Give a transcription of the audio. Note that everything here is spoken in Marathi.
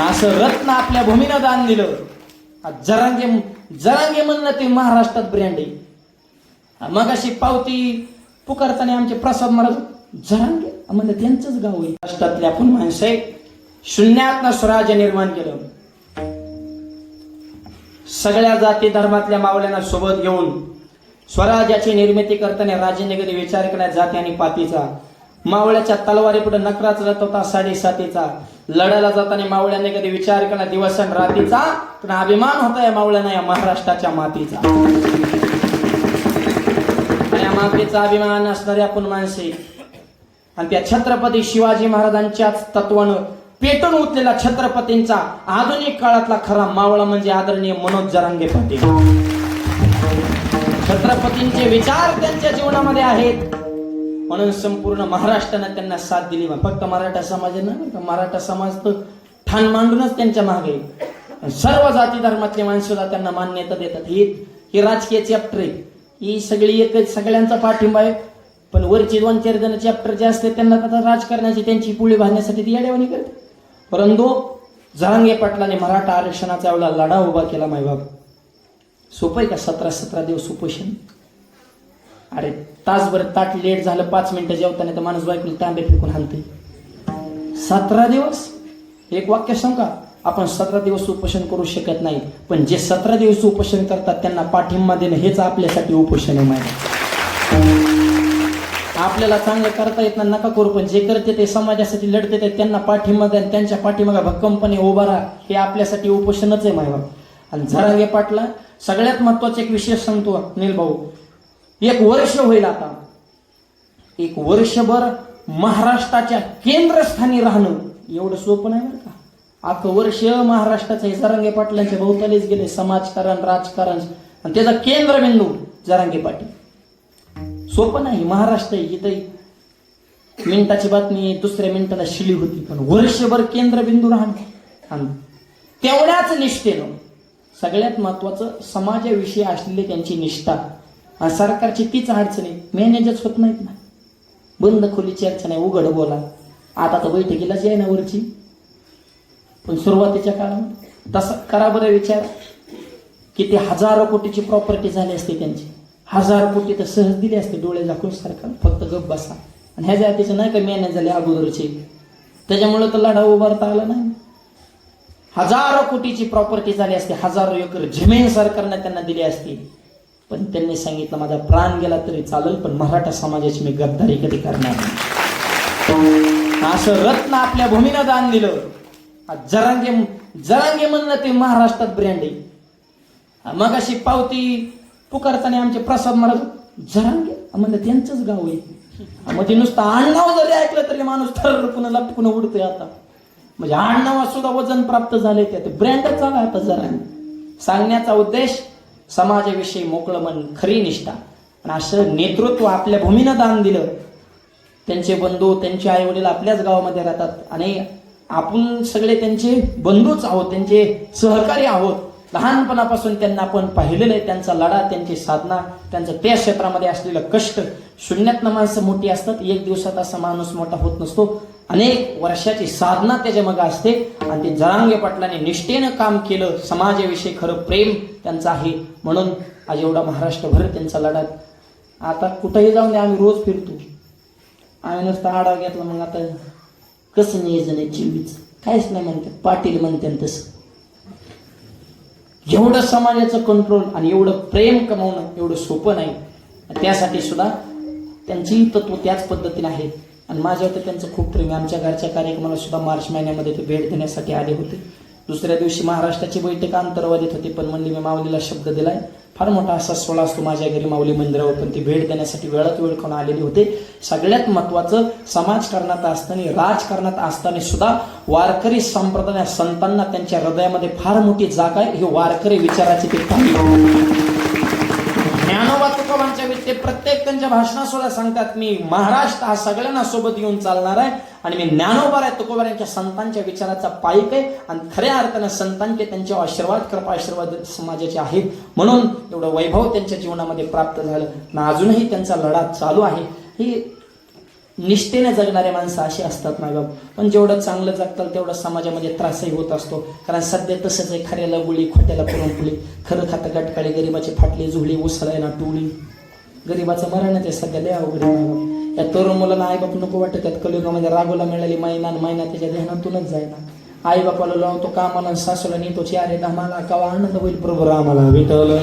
असं रत्न आपल्या भूमीनं दान दिलं. जरांगे जरांगे म्हणलं ते महाराष्ट्रात ब्रँड. आहे मग अशी पावती पुकारताना आमचे प्रसाद महाराज जरांगे? म्हणलं त्यांचंच गाव आहे. राष्ट्रातले आपण माणसं आहे. शून्यातनं स्वराज्य निर्माण केलं. सगळ्या जाती धर्मातल्या मावल्यांना सोबत घेऊन स्वराज्याची निर्मिती करताना राजेंनी विचार केला जाती आणि पातीचा. मावळ्याच्या तलवारी पुढे नकराच जात होता साडेसातीचा. लढायला जाताना मावळ्याने कधी विचार केला दिवस आणि रातीचा? पण अभिमान होता या मावळ्यांना या महाराष्ट्राच्या मातीचा. या मातीचा अभिमान असणारे आपण माणसे आणि त्या छत्रपती शिवाजी महाराजांच्याच तत्वानं पेटून उठलेला छत्रपतींचा आधुनिक काळातला खरा मावळा म्हणजे आदरणीय मनोज जरांगे पाटील. छत्रपतींचे विचार त्यांच्या जीवनामध्ये आहेत. म्हणून संपूर्ण महाराष्ट्रानं त्यांना साथ दिली. फक्त मराठा समाजानं मराठा समाज तर ठाण मांडूनच त्यांच्या मागे. सर्व जाती धर्मातले माणसं त्यांना मान्यता देतात. ही ही राजकीय चॅप्टर आहे. ही सगळी एक सगळ्यांचा पाठिंबा आहे. पण वरची दोन चार जण चॅप्टर जे असते त्यांना आता राजकारणाची त्यांची पुळी बांधण्यासाठी ती येडेवाणी करते परंतु जरांगे पाटलाने मराठा आरक्षणाचा एवढा लढा उभा केला मायबाप. सोपं आहे का? सतरा सतरा दिवस उपोषण? अरे तासभर ताट लेट झालं पाच मिनिटं जेवताना तर माणूस बायकोला तांबे फेकून हाणते सतरा दिवस? एक वाक्य सांगा. आपण सतरा दिवस उपोषण करू शकत नाही पण जे सतरा दिवस उपोषण करतात त्यांना पाठिंबा देणं हेच आपल्यासाठी उपोषण आहे माहिती आपल्याला चांगलं करता येत नाही नका करू पण जे करते ते समाजासाठी लढते ते त्यांना पाठिंबा द्या त्यांच्या पाठीमागा भक्कमपणे उभा राहा. हे आपल्यासाठी उपोषणच आहे मायबाप आणि झरांगे पाटला सगळ्यात महत्त्वाचा एक विषय सांगतो अनिल भाऊ एक वर्ष होईल आता. एक वर्षभर महाराष्ट्राच्या केंद्रस्थानी राहणं एवढं सोपं नाही बरं का? अख्खं वर्ष महाराष्ट्राचं हे जरांगे पाटलांच्या भोवतालीच गेले समाजकारण राजकारण आणि त्याचा केंद्रबिंदू जरांगे पाटील. सोपं नाही. महाराष्ट्र इथे इथं मिनिटाची बातमी दुसऱ्या मिनिटाला शिली होती पण वर्षभर केंद्रबिंदू राहणं आणि तेवढ्याच निष्ठेनं सगळ्यात महत्वाचं समाजाविषयी असलेली त्यांची निष्ठा. सरकारची तीच अडचण आहे. मॅनेजच होत नाहीत ना. बंद खोलीची अडचण आहे. उघड बोला. आता तर बैठकीलाच आहे ना वरची पण सुरुवातीच्या काळात तसा करा बरं विचार. किती हजारो कोटीची प्रॉपर्टी झाली असते त्यांची. हजार कोटी तर सहज दिली असते डोळे झाकून सरकार. फक्त गप बसा. आणि ह्या जातीचं नाही का मॅनेज झाले अगोदरचे? त्याच्यामुळं तर लढा उभारता आला नाही. हजारो कोटीची प्रॉपर्टी झाली असते. हजारो एकर जमीन सरकारने त्यांना दिली असती. पण त्यांनी सांगितलं माझा प्राण गेला तरी चालेल पण मराठा समाजाची मी गद्दारी कधी करणार नाही. असं रत्न आपल्या भूमीनं दान दिलं. जरांगे जरांगे म्हणलं ते महाराष्ट्रात ब्रँड आहे. मग अशी पावती पुकारताना आमचे प्रसाद महाराज जरांगे म्हणलं त्यांचंच गाव आहे. मग ते म्हणजे नुसतं आडनाव जरी ऐकलं तरी माणूस थर पुन्हा लपकून उडतोय आता. म्हणजे आडनावात सुद्धा वजन प्राप्त झाले ते ब्रँडच झाला आता जरांगे. सांगण्याचा उद्देश समाजाविषयी मोकळं मन खरी निष्ठा. आणि असं नेतृत्व आपल्या भूमीनं दान दिलं त्यांचे बंधू त्यांचे आई वडील आपल्याच गावामध्ये राहतात आणि आपण सगळे त्यांचे बंधूच आहोत त्यांचे सहकारी आहोत. लहानपणापासून त्यांना आपण पाहिलेलं आहे त्यांचा लढा त्यांची साधना त्यांचं त्या क्षेत्रामध्ये असलेलं कष्ट शून्यातनं माणसं मोठी असतात एक दिवसात असा माणूस मोठा होत नसतो. अनेक वर्षाची साधना त्याच्या मग असते. आणि ते जरांगे पाटलाने निष्ठेनं काम केलं समाजाविषयी खरं प्रेम त्यांचं आहे. म्हणून आज एवढा महाराष्ट्रभर त्यांचा लढा. आता कुठंही जाऊन दे आम्ही रोज फिरतो. आम्ही नुसतं आढावा घेतला मग आता कसं नियोजन आहे चिवीच काहीच नाही म्हणतात पाटील म्हणते तसं. एवढं समाजाचं कंट्रोल आणि एवढं प्रेम कमवणं एवढं सोपं नाही. त्यासाठी सुद्धा त्यांचीही तत्व त्याच पद्धतीने आहेत आणि माझ्यावर तर त्यांचं खूप प्रेम आहे. आमच्या घरच्या कार्यक्रमाला सुद्धा मार्च महिन्यामध्ये ते भेट देण्यासाठी आले होते. दुसऱ्या दिवशी महाराष्ट्राची बैठक अंतर्वादित होती पण म्हणली मी माऊलीला शब्द दिलाय. फार मोठा असा सोहळा असतो माझ्या घरी माऊली मंदिरावर पण ती भेट देण्यासाठी वेळात वेळ खाऊन आलेले होते? सगळ्यात महत्वाचं समाजकारणात असताना राजकारणात असताना सुद्धा वारकरी संप्रदाय संतांना त्यांच्या हृदयामध्ये फार मोठी जागा आहे. हे वारकरी विचाराचे ते ज्ञानोबा तुकोबांच्या व्यक्ती प्रत्येक त्यांच्या भाषणात सुद्धा सांगतात मी महाराष्ट्र हा सगळ्यांना सोबत घेऊन चालणार आहे आणि मी ज्ञानोबा आहे तुकोबा यांच्या संतांच्या विचाराचा पाईक आहे आणि खऱ्या अर्थानं संतांचे त्यांचे आशीर्वाद कृपा आशीर्वाद समाजाचे आहेत. म्हणून एवढं वैभव त्यांच्या जीवनामध्ये प्राप्त झालं ना अजूनही त्यांचा लढा चालू आहे. ही निष्ठेने जगणारे माणसं अशी असतात मायबाप पण जेवढं चांगलं जगताल तेवढं समाजामध्ये त्रासही होत असतो. कारण सध्या तसंच आहे खऱ्याला गुळी खोट्याला पुरणपुळी खरं खातं गटकाळी गरिबाची फाटली झुळी उसळाय ना टोळी. गरीबाचं मरणच आहे सध्या लय अवघड मायबाप या तरुण मुलांना आईबाप नको वाटत त्यात कलियुगामध्ये रागोला मिळाली मैना आणि मैना त्याच्या ध्यानातूनच जायना आई बापाला लावतो कामाला आणि सासूला नेतो. चारे धामाला कवा आनंद होईल प्रभू रामाला. विठल